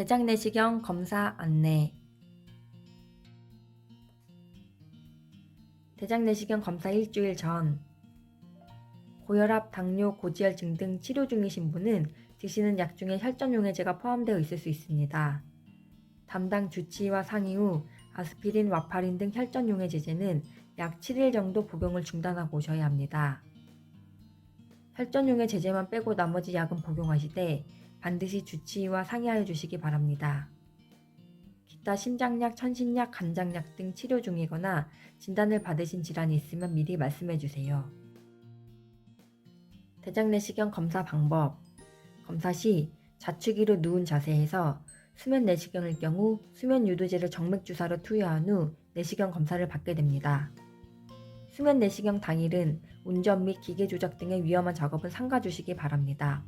대장 내시경 검사 안내 대장 내시경 검사 일주일 전 고혈압, 당뇨, 고지혈증 등 치료 중이신 분은 드시는 약 중에 혈전용해제가 포함되어 있을 수 있습니다. 담당 주치의와 상의 후 아스피린, 와파린 등 혈전용해제제는 약 7일 정도 복용을 중단하고 오셔야 합니다. 혈전용해 제제만 빼고 나머지 약은 복용하시되 반드시 주치의와 상의하여 주시기 바랍니다. 기타 심장약, 천신약, 간장약 등 치료 중이거나 진단을 받으신 질환이 있으면 미리 말씀해 주세요. 대장 내시경 검사 방법 검사 시 좌측위로 누운 자세에서 수면 내시경일 경우 수면 유도제를 정맥 주사로 투여한 후 내시경 검사를 받게 됩니다. 수면 내시경 당일은 운전 및 기계 조작 등의 위험한 작업은 삼가 주시기 바랍니다.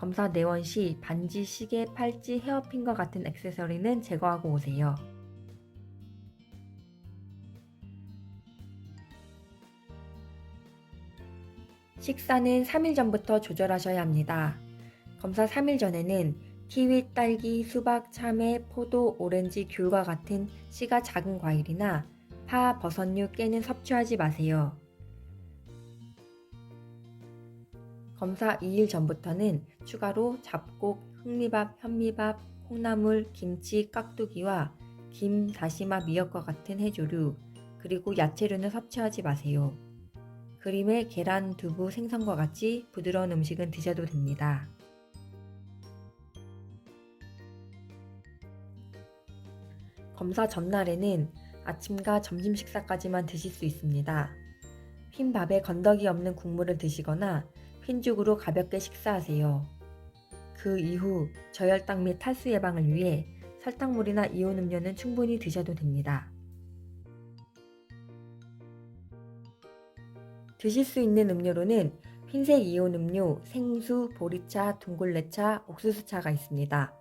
검사 내원 시 반지, 시계, 팔찌, 헤어핀과 같은 액세서리는 제거하고 오세요. 식사는 3일 전부터 조절하셔야 합니다. 검사 3일 전에는 키위, 딸기, 수박, 참외, 포도, 오렌지, 귤과 같은 씨가 작은 과일이나 파, 버섯류, 깨는 섭취하지 마세요. 검사 2일 전부터는 추가로 잡곡, 흑미밥, 현미밥, 콩나물, 김치, 깍두기와 김, 다시마, 미역과 같은 해조류, 그리고 야채류는 섭취하지 마세요. 그림의 계란, 두부, 생선과 같이 부드러운 음식은 드셔도 됩니다. 검사 전날에는 아침과 점심 식사까지만 드실 수 있습니다. 흰 밥에 건더기 없는 국물을 드시거나 흰죽으로 가볍게 식사하세요. 그 이후 저혈당 및 탈수 예방을 위해 설탕물이나 이온 음료는 충분히 드셔도 됩니다. 드실 수 있는 음료로는 흰색 이온 음료, 생수, 보리차, 둥글레차, 옥수수차가 있습니다.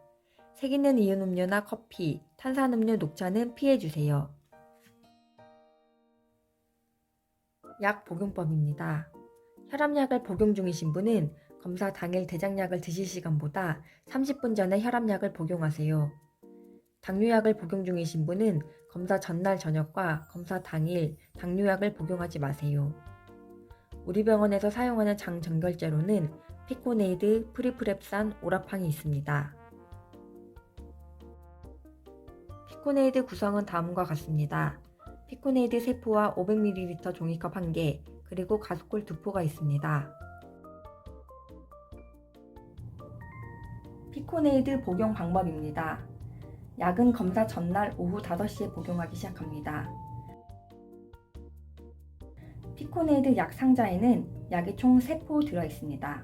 색 있는 이온 음료나 커피, 탄산음료, 녹차는 피해 주세요. 약 복용법입니다. 혈압약을 복용 중이신 분은 검사 당일 대장약을 드실 시간보다 30분 전에 혈압약을 복용하세요. 당뇨약을 복용 중이신 분은 검사 전날 저녁과 검사 당일 당뇨약을 복용하지 마세요. 우리 병원에서 사용하는 장정결제로는 피코네이드, 프리프랩산, 오라팡이 있습니다. 피코네이드 구성은 다음과 같습니다. 피코네이드 세포와 500ml 종이컵 1개, 그리고 가스콜 2포가 있습니다. 피코네이드 복용 방법입니다. 약은 검사 전날 오후 5시에 복용하기 시작합니다. 피코네이드 약 상자에는 약이 총 3포 들어 있습니다.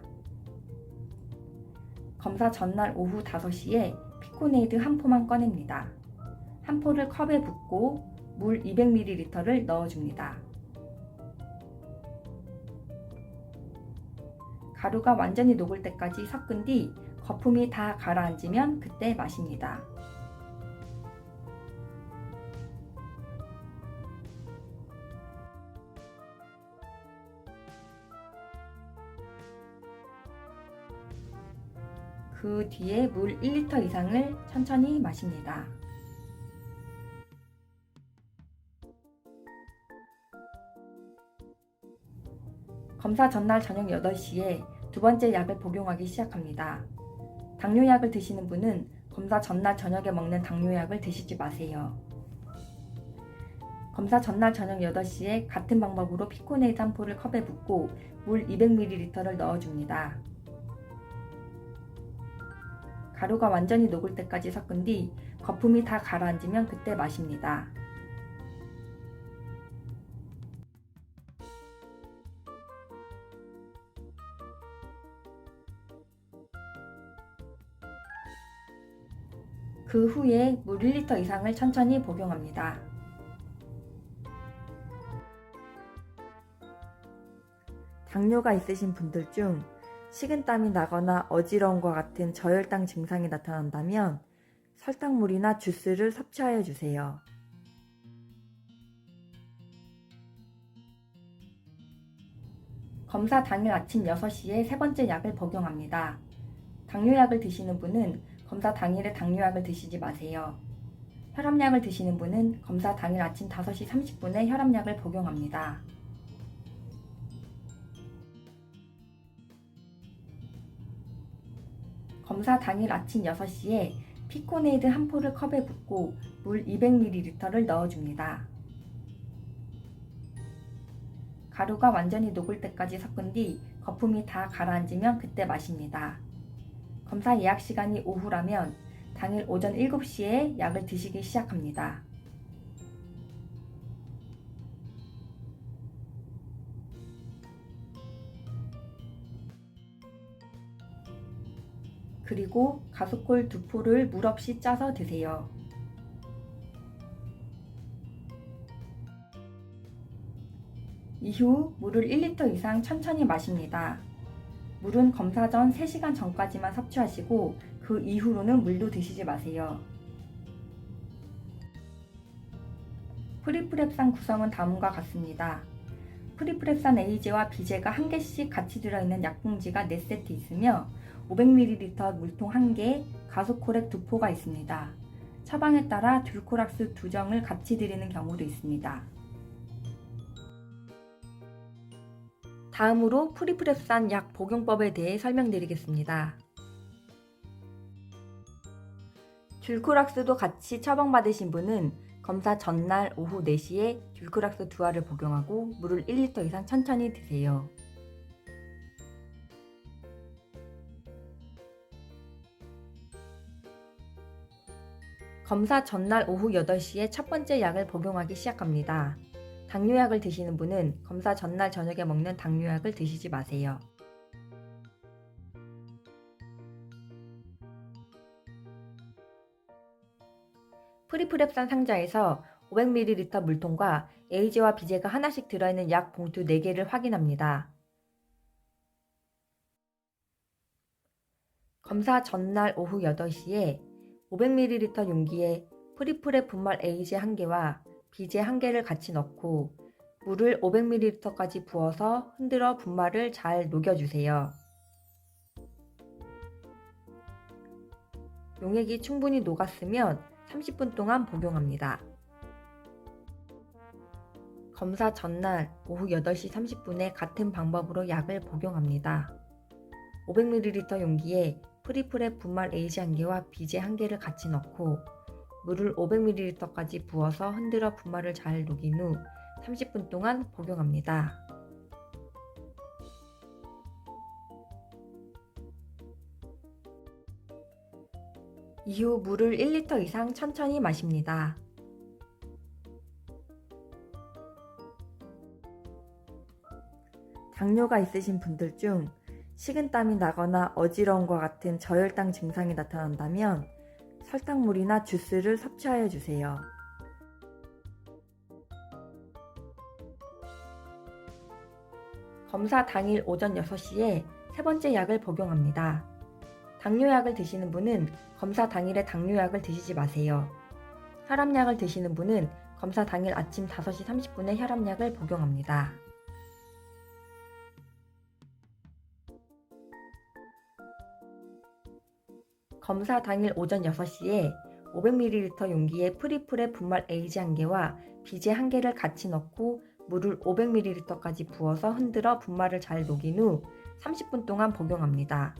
검사 전날 오후 5시에 피코네이드 한 포만 꺼냅니다. 한 포를 컵에 붓고 물 200ml를 넣어줍니다. 가루가 완전히 녹을 때까지 섞은 뒤 거품이 다 가라앉으면 그때 마십니다. 그 뒤에 물 1리터 이상을 천천히 마십니다. 검사 전날 저녁 8시에 두 번째 약을 복용하기 시작합니다. 당뇨약을 드시는 분은 검사 전날 저녁에 먹는 당뇨약을 드시지 마세요. 검사 전날 저녁 8시에 같은 방법으로 피코네이드 한 포를 컵에 붓고 물 200ml를 넣어줍니다. 가루가 완전히 녹을 때까지 섞은 뒤 거품이 다 가라앉으면 그때 마십니다. 그 후에 물 1리터 이상을 천천히 복용합니다. 당뇨가 있으신 분들 중 식은땀이 나거나 어지러움과 같은 저혈당 증상이 나타난다면 설탕물이나 주스를 섭취하여 주세요. 검사 당일 아침 6시에 세 번째 약을 복용합니다. 당뇨약을 드시는 분은 검사 당일에 당뇨약을 드시지 마세요. 혈압약을 드시는 분은 검사 당일 아침 5시 30분에 혈압약을 복용합니다. 검사 당일 아침 6시에 피코네이드 한 포를 컵에 붓고 물 200ml를 넣어줍니다. 가루가 완전히 녹을 때까지 섞은 뒤 거품이 다 가라앉으면 그때 마십니다. 검사 예약 시간이 오후라면 당일 오전 7시에 약을 드시기 시작합니다. 그리고 가속골 두 포를 물 없이 짜서 드세요. 이후 물을 1리터 이상 천천히 마십니다. 물은 검사 전 3시간 전까지만 섭취하시고 그 이후로는 물도 드시지 마세요. 프리프랩산 구성은 다음과 같습니다. 프리프랩산 A제와 B제가 한 개씩 같이 들어있는 약봉지가 4세트 있으며 500ml 물통 1개, 가소코렉 2포가 있습니다. 처방에 따라 듀코락스 2정을 같이 드리는 경우도 있습니다. 다음으로 프리프랩산 약 복용법에 대해 설명드리겠습니다. 듀크락스도 같이 처방받으신 분은 검사 전날 오후 4시에 듀크락스 두 알을 복용하고 물을 1리터 이상 천천히 드세요. 검사 전날 오후 8시에 첫 번째 약을 복용하기 시작합니다. 당뇨약을 드시는 분은 검사 전날 저녁에 먹는 당뇨약을 드시지 마세요. 프리프랩산 상자에서 500ml 물통과 A제와 B제가 하나씩 들어있는 약 봉투 4개를 확인합니다. 검사 전날 오후 8시에 500ml 용기에 프리프랩 분말 A제 1개와 B제 1개를 같이 넣고 물을 500ml까지 부어서 흔들어 분말을 잘 녹여주세요. 용액이 충분히 녹았으면 30분 동안 복용합니다. 검사 전날 오후 8시 30분에 같은 방법으로 약을 복용합니다. 500ml 용기에 프리프랩 분말 A제 1개와 B제 1개를 같이 넣고 물을 500ml까지 부어서 흔들어 분말을 잘 녹인 후 30분 동안 복용합니다. 이후 물을 1리터 이상 천천히 마십니다. 당뇨가 있으신 분들 중 식은땀이 나거나 어지러움과 같은 저혈당 증상이 나타난다면 설탕물이나 주스를 섭취하여 주세요. 검사 당일 오전 6시에 세 번째 약을 복용합니다. 당뇨약을 드시는 분은 검사 당일에 당뇨약을 드시지 마세요. 혈압약을 드시는 분은 검사 당일 아침 5시 30분에 혈압약을 복용합니다. 검사 당일 오전 6시에 500ml 용기에 프리프랩 분말 A제 1개와 B제 1개를 같이 넣고 물을 500ml까지 부어서 흔들어 분말을 잘 녹인 후 30분 동안 복용합니다.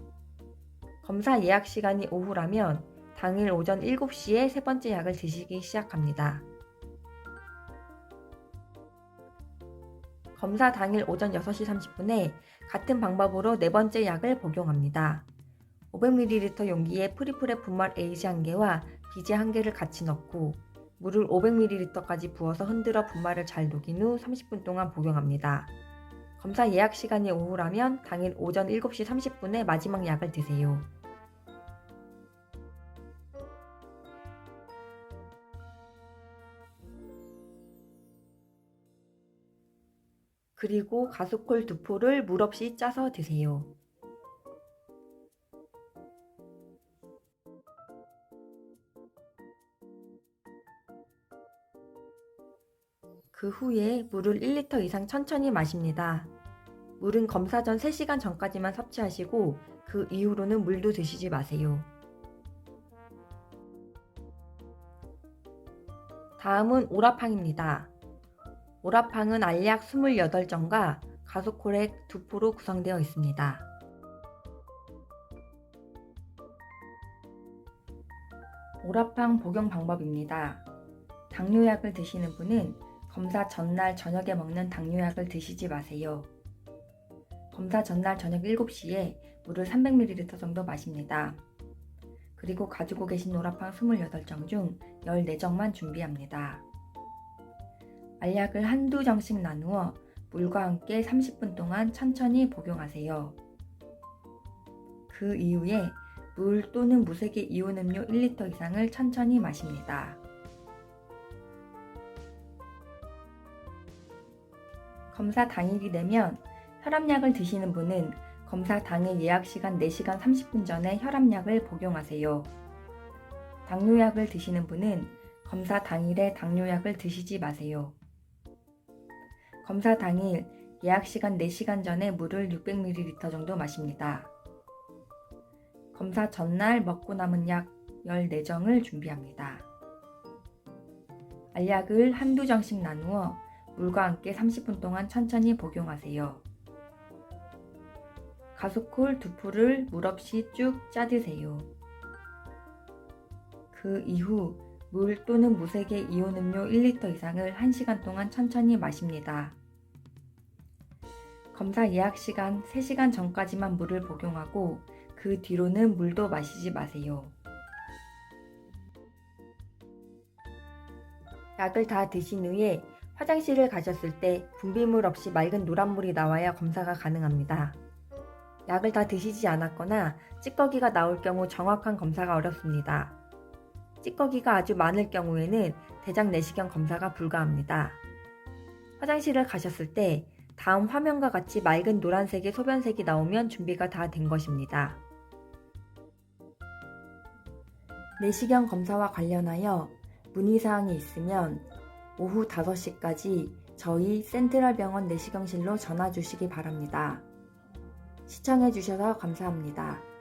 검사 예약 시간이 오후라면 당일 오전 7시에 세 번째 약을 드시기 시작합니다. 검사 당일 오전 6시 30분에 같은 방법으로 네 번째 약을 복용합니다. 500ml 용기에 프리프랩 분말 A제 1개와 B제 1개를 같이 넣고 물을 500ml까지 부어서 흔들어 분말을 잘 녹인 후 30분 동안 복용합니다. 검사 예약 시간이 오후라면 당일 오전 7시 30분에 마지막 약을 드세요. 그리고 가속콜 두 포를 물 없이 짜서 드세요. 그 후에 물을 1리터 이상 천천히 마십니다. 물은 검사 전 3시간 전까지만 섭취하시고 그 이후로는 물도 드시지 마세요. 다음은 오라팡입니다. 오라팡은 알약 28정과 가소콜액 2포로 구성되어 있습니다. 오라팡 복용 방법입니다. 당뇨약을 드시는 분은 검사 전날 저녁에 먹는 당뇨약을 드시지 마세요. 검사 전날 저녁 7시에 물을 300ml 정도 마십니다. 그리고 가지고 계신 오라팡 28정 중 14정만 준비합니다. 알약을 한두 정씩 나누어 물과 함께 30분 동안 천천히 복용하세요. 그 이후에 물 또는 무색의 이온 음료 1리터 이상을 천천히 마십니다. 검사 당일이 되면 혈압약을 드시는 분은 검사 당일 예약 시간 4시간 30분 전에 혈압약을 복용하세요. 당뇨약을 드시는 분은 검사 당일에 당뇨약을 드시지 마세요. 검사 당일 예약 시간 4시간 전에 물을 600ml 정도 마십니다. 검사 전날 먹고 남은 약 14정을 준비합니다. 알약을 한두 정씩 나누어 물과 함께 30분 동안 천천히 복용하세요. 가속콜 두 풀을 물 없이 쭉 짜드세요. 그 이후 물 또는 무색의 이온 음료 1리터 이상을 1시간 동안 천천히 마십니다. 검사 예약 시간 3시간 전까지만 물을 복용하고 그 뒤로는 물도 마시지 마세요. 약을 다 드신 후에 화장실을 가셨을 때 분비물 없이 맑은 노란물이 나와야 검사가 가능합니다. 약을 다 드시지 않았거나 찌꺼기가 나올 경우 정확한 검사가 어렵습니다. 찌꺼기가 아주 많을 경우에는 대장 내시경 검사가 불가합니다. 화장실을 가셨을 때 다음 화면과 같이 맑은 노란색의 소변색이 나오면 준비가 다 된 것입니다. 내시경 검사와 관련하여 문의사항이 있으면 오후 5시까지 저희 센트럴병원 내시경실로 전화 주시기 바랍니다. 시청해주셔서 감사합니다.